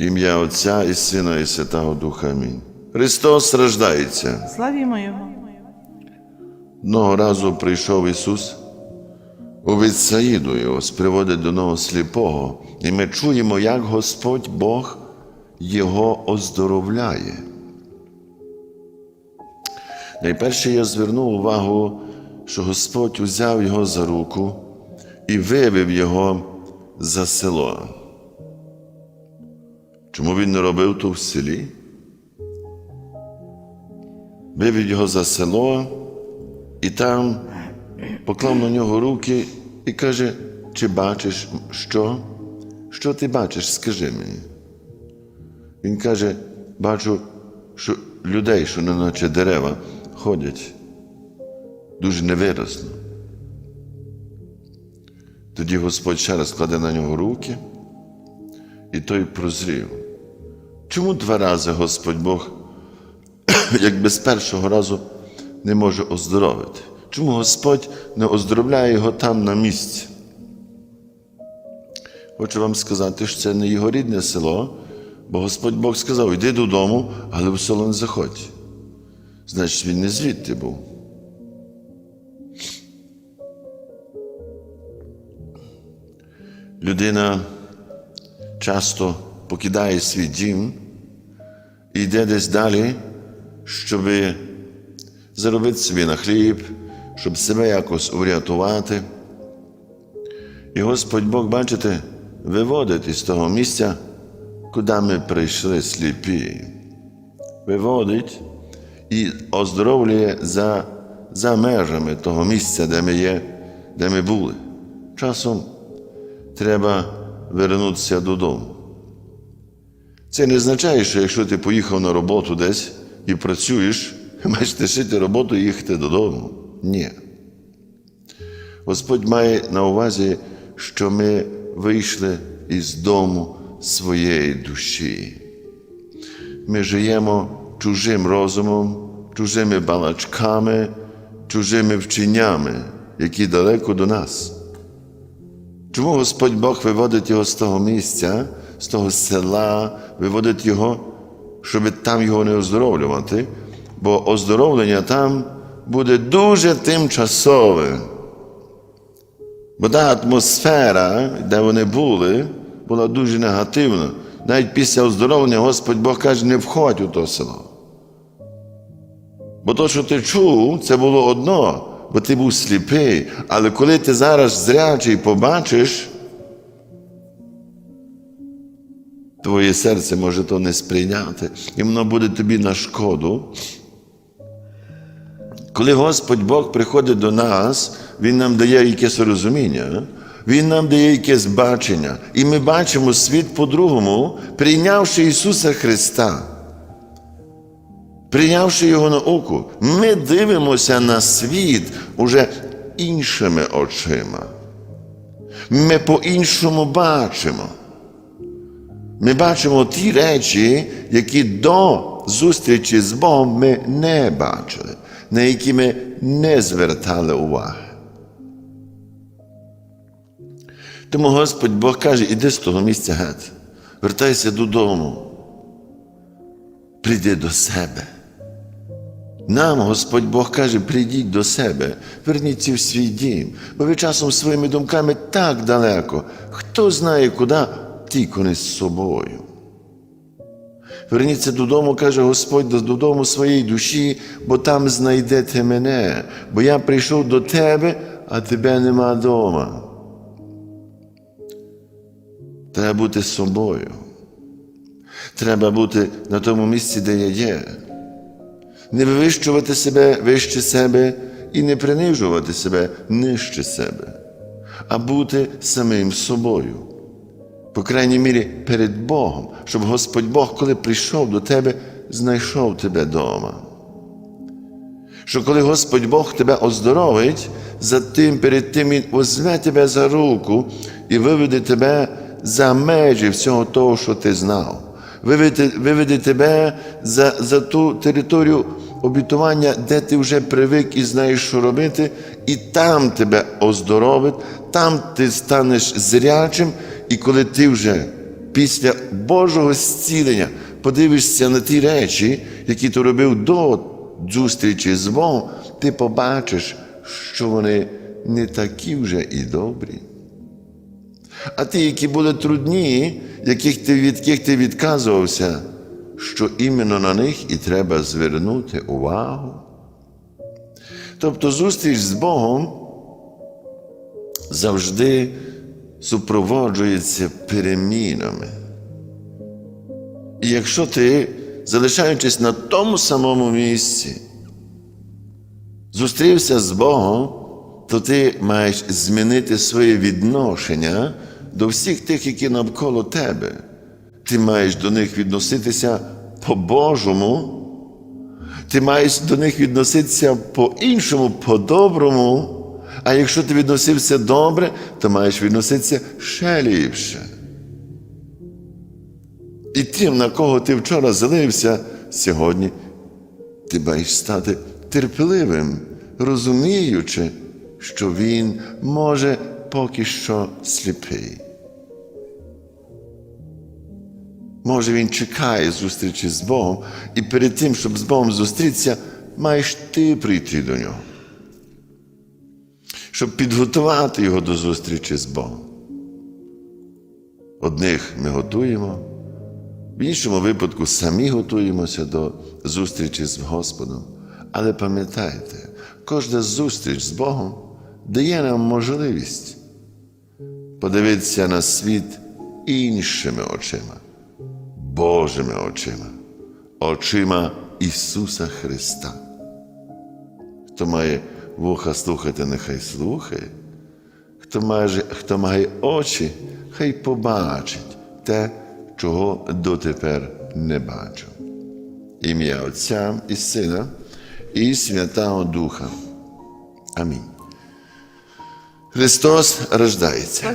Ім'я Отця і Сина, і Святого Духа. Амінь. Христос страждається. Славімо Його. Одного разу прийшов Ісус у Вітсаїду, його сприводить до нього сліпого, і ми чуємо, як Господь Бог його оздоровляє. Найперше я звернув увагу, що Господь узяв його за руку і вивів його за село. Чому він не робив то в селі? Вивів його за село і там поклав на нього руки і каже: чи бачиш що? Що ти бачиш? Скажи мені. Він каже: бачу, що людей, що не наче дерева, ходять дуже невиразно. Тоді Господь ще раз кладе на нього руки, і той прозрів. Чому два рази Господь Бог, якби з першого разу не може оздоровити? Чому Господь не оздоровляє його там на місці? Хочу вам сказати, що це не його рідне село, бо Господь Бог сказав: йди додому, але в село не заходь. Значить, він не звідти був. Людина часто покидає свій дім і йде десь далі, щоб заробити собі на хліб, щоб себе якось урятувати. І Господь Бог, бачите, виводить із того місця, куди ми прийшли сліпі. Виводить і оздоровлює за, за межами того місця, де ми є, де ми були. Часом треба вернутися додому. Це не означає, що якщо ти поїхав на роботу десь і працюєш, маєш лишити роботу і їхати додому. Ні. Господь має на увазі, що ми вийшли із дому своєї душі. Ми живемо чужим розумом, чужими балачками, чужими вченнями, які далеко до нас. Чому Господь Бог виводить його з того місця, з того села, виводить його, щоб там його не оздоровлювати, бо оздоровлення там буде дуже тимчасове. Бо та атмосфера, де вони були, була дуже негативна. Навіть після оздоровлення Господь Бог каже, не входь у то село. Бо то, що ти чув, це було одно, бо ти був сліпий. Але коли ти зараз зрячий побачиш, твоє серце може то не сприйняти, і воно буде тобі на шкоду. Коли Господь Бог приходить до нас, Він нам дає якесь розуміння, Він нам дає якесь бачення, і ми бачимо світ по-другому, прийнявши Ісуса Христа. Прийнявши Його науку, ми дивимося на світ уже іншими очима. Ми по-іншому бачимо. Ми бачимо ті речі, які до зустрічі з Богом ми не бачили, на які ми не звертали уваги. Тому Господь Бог каже, іди з того місця геть, вертайся додому, прийди до себе. Нам Господь Бог каже, прийдіть до себе, верніться в свій дім, бо ви часом своїми думками так далеко, хто знає, куди, тільки не з собою. Верніться додому, каже Господь, додому своєї душі, бо там знайдете мене, бо я прийшов до тебе, а тебе нема вдома. Треба бути з собою. Треба бути на тому місці, де я є. Не вивищувати себе вище себе і не принижувати себе нижче себе, а бути самим собою. По крайній мірі, перед Богом, щоб Господь Бог, коли прийшов до тебе, знайшов тебе вдома. Що коли Господь Бог тебе оздоровить, за тим, перед тим Він возьме тебе за руку і виведе тебе за межі всього того, що ти знав. Виведе, виведе тебе за, за ту територію обітування, де ти вже привик і знаєш, що робити, і там тебе оздоровить, там ти станеш зрячим, і коли ти вже після Божого зцілення подивишся на ті речі, які ти робив до зустрічі з Богом, ти побачиш, що вони не такі вже і добрі. А ті, які були трудні, яких ти, від яких ти відказувався, що іменно на них і треба звернути увагу. Тобто зустріч з Богом завжди супроводжується перемінами. І якщо ти, залишаючись на тому самому місці, зустрівся з Богом, то ти маєш змінити своє відношення до всіх тих, які навколо тебе. Ти маєш до них відноситися по-божому, ти маєш до них відноситися по-іншому, по-доброму. А якщо ти відносився добре, то маєш відноситися ще ліпше. І тим, на кого ти вчора залився, сьогодні ти маєш стати терпеливим, розуміючи, що він може поки що сліпий. Може, він чекає зустрічі з Богом, і перед тим, щоб з Богом зустрітися, маєш ти прийти до нього, щоб підготувати його до зустрічі з Богом. Одних ми готуємо, в іншому випадку самі готуємося до зустрічі з Господом. Але пам'ятайте, кожна зустріч з Богом дає нам можливість подивитися на світ іншими очима, Божими очима, очима Ісуса Христа. Хто має вуха слухати, нехай слухає, хто має, хто має очі, хай побачить те, чого дотепер не бачив. Ім'я Отця і Сина і Святого Духа. Амінь. Христос рождається.